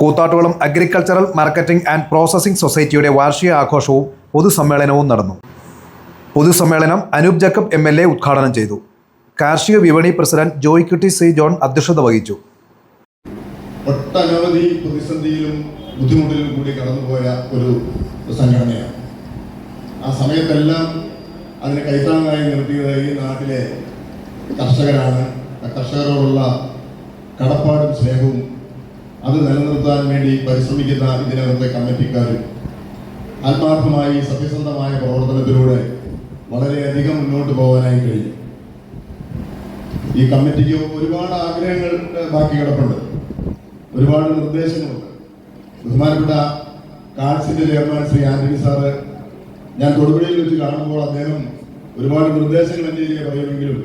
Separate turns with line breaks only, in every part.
Koothattukulam agricultural marketing and processing സൊസൈറ്റിയുടെ വാർഷിക ആഘോഷവും പൊതുസമ്മേളനവും നടന്നു. പൊതുസമ്മേളനം Anoop Jacob M L A ഉദ്ഘാടനം ചെയ്തു. കാർഷിക വിപണി പ്രസിഡന്റ് ജോയ് കുട്ടി സി ജോൺ അധ്യക്ഷത വഹിച്ചു.
ഒട്ടനവധി പ്രതിസന്ധിയിലും ബുദ്ധിമുട്ടിലും കൂടി കടന്നുപോയ ഒരു സംഘടനയാണ്. ആ സമയത്തെല്ലാം അതിനെ കൈത്താങ്ങായി നിർത്തിയത് ഈ നാട്ടിലെ കർഷകരാണ്. കർഷകരോടുള്ള കടപ്പാടും സ്നേഹവും അത് നിലനിർത്താൻ വേണ്ടി പരിശ്രമിക്കുന്ന ഇതിനകത്തെ കമ്മിറ്റിക്കാരും ആത്മാർത്ഥമായി സത്യസന്ധമായ പ്രവർത്തനത്തിലൂടെ വളരെയധികം മുന്നോട്ട് പോകാനായി കഴിഞ്ഞു. ഈ കമ്മിറ്റിക്ക് ഒരുപാട് ആഗ്രഹങ്ങൾ ബാക്കി കിടപ്പുണ്ട്. ഒരുപാട് നിർദ്ദേശങ്ങളുണ്ട്. ബഹുമാനപ്പെട്ട കാർഡ്സിന്റെ ചെയർമാൻ ശ്രീ ആന്റണി സാറ് ഞാൻ തൊടുപുഴയിൽ വെച്ച് കാണുമ്പോൾ അദ്ദേഹം ഒരുപാട് നിർദ്ദേശങ്ങൾ എന്റെ പറയുമെങ്കിലും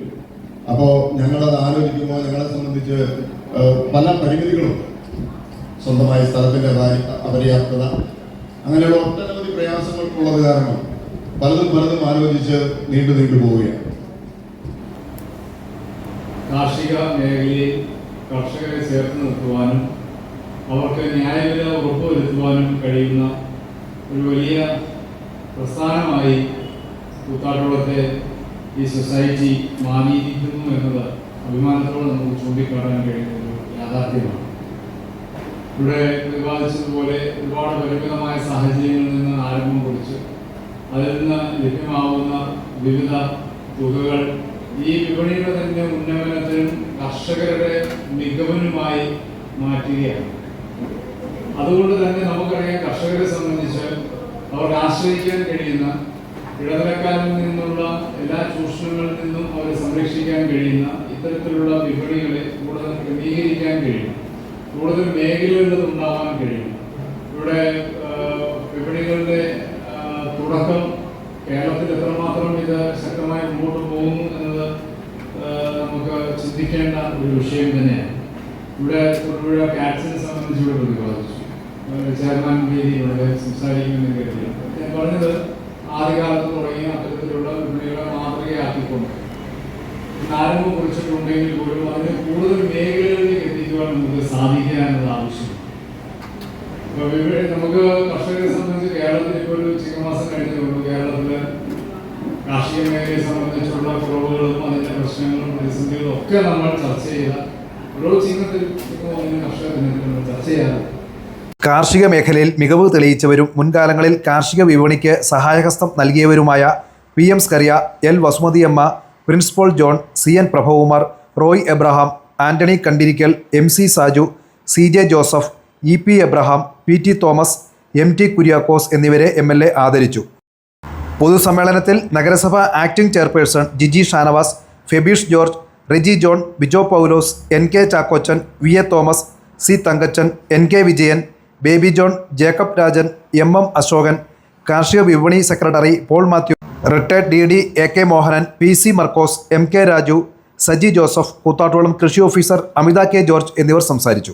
അപ്പോൾ ഞങ്ങളത് ആലോചിക്കുമ്പോൾ ഞങ്ങളെ സംബന്ധിച്ച് പല പരിമിതികളുണ്ട്. സ്വന്തമായ സ്ഥലത്തിന്റെ അപാ- അപര്യാപ്തത അങ്ങനെയുള്ള ഒട്ടനവധി പ്രയാസങ്ങൾ ഉള്ളത് കാരണം പലതും പലതും ആലോചിച്ച് നീണ്ടു നീണ്ടു പോവുകയാണ്.
കാർഷിക മേഖലയിൽ കർഷകരെ ചേർത്ത് നിർത്തുവാനും അവർക്ക് ന്യായവില ഉറപ്പുവരുത്തുവാനും കഴിയുന്ന ഒരു വലിയ പ്രസ്ഥാനമായി കൂത്താട്ടുകുളത്തെ ഈ സൊസൈറ്റി മാറിയിരിക്കുന്നു എന്നത് അഭിമാനത്തോടെ നമുക്ക് ചൂണ്ടിക്കാട്ടാൻ കഴിയുന്ന ഒരു യാഥാർത്ഥ്യമാണ്. ഇവിടെ പ്രതിപാദിച്ചതുപോലെ ഒരുപാട് പരിമിതമായ സാഹചര്യങ്ങളിൽ നിന്ന് ആരംഭം കുറിച്ച്. അതിൽ നിന്ന് ലഭ്യമാവുന്ന വിവിധ തുകകൾ ഈ വിപണിയുടെ തന്നെ ഉന്നമനത്തിനും കർഷകരുടെ മികവിനുമായി മാറ്റുകയാണ്. അതുകൊണ്ട് തന്നെ നമുക്കറിയാം കർഷകരെ സംബന്ധിച്ച് അവർക്ക് ആശ്രയിക്കാൻ കഴിയുന്ന ഇടനിലക്കാരിൽ നിന്നുള്ള എല്ലാ ചൂഷണങ്ങളിൽ നിന്നും അവരെ സംരക്ഷിക്കാൻ കഴിയുന്ന ഇത്തരത്തിലുള്ള വിപണികളെ കൂടുതൽ ക്രമീകരിക്കാൻ കഴിയും. കൂടുതൽ മേഖലകളിൽ ഉണ്ടാവാൻ കഴിയും. ഇവിടെ വിപണികളുടെ തുടക്കം കേരളത്തിൽ എത്രമാത്രം ഇത് ശക്തമായി മുന്നോട്ട് പോകുന്നു എന്നത് നമുക്ക് ചിന്തിക്കേണ്ട ഒരു വിഷയം തന്നെയാണ്. ഇവിടെ തൊടുപുഴ കാറ്റ്സിനെ സംബന്ധിച്ച് ഇവിടെ പ്രതിപാദിച്ചു. ചെയർമാൻ വേദിയിലൂടെ സംസാരിക്കുമെന്ന് കരുതി. ആരംഭം കുറിച്ചിട്ടുണ്ടെങ്കിൽ പോലും അതിനെ കൂടുതൽ മേഖലകളിലേക്ക് എത്തിക്കുവാൻ നമുക്ക് സാധിക്കുക എന്നത് ആവശ്യമാണ് നമുക്ക് കർഷകരെ സംബന്ധിച്ച് കേരളത്തിൽ ഇപ്പോൾ ഒരു ചിങ്ങമാസം കഴിഞ്ഞതുള്ളൂ കേരളത്തിൽ കാർഷിക മേഖലയെ സംബന്ധിച്ചുള്ള കുറവുകളും അതിന്റെ പ്രശ്നങ്ങളും പ്രതിസന്ധികളും ഒക്കെ നമ്മൾ ചർച്ച ചെയ്ത ഓരോ ചിങ്ങത്തിൽ കർഷക ദിനത്തിൽ നമ്മൾ ചർച്ച ചെയ്യാറുണ്ട്
കാർഷിക മേഖലയിൽ മികവ് തെളിയിച്ചവരും മുൻകാലങ്ങളിൽ കാർഷിക വിപണിക്ക് സഹായഹസ്തം നൽകിയവരുമായ P M Scaria L Vasumathiamma principal John C N Prabhakumar Roy Abraham Antony Kandirickal M C Saju C J Joseph E P Abraham P T Thomas M T Kuriakose എന്നിവരെ എം എൽ എ ആദരിച്ചു. പൊതുസമ്മേളനത്തിൽ നഗരസഭ acting chairperson Jiji Shanavas Febish George Reji John Bijo Paulose N K Chackochan V A Thomas C Thankachan N K Vijayan Baby John Jacob Rajan M M Asokan കാർഷിക വിപണി secretary Paul Mathew retired D D A K Mohanan P C Markose M K Raju Saji Joseph Koothattukulam കൃഷി officer അമിത K George എന്നിവർ സംസാരിച്ചു.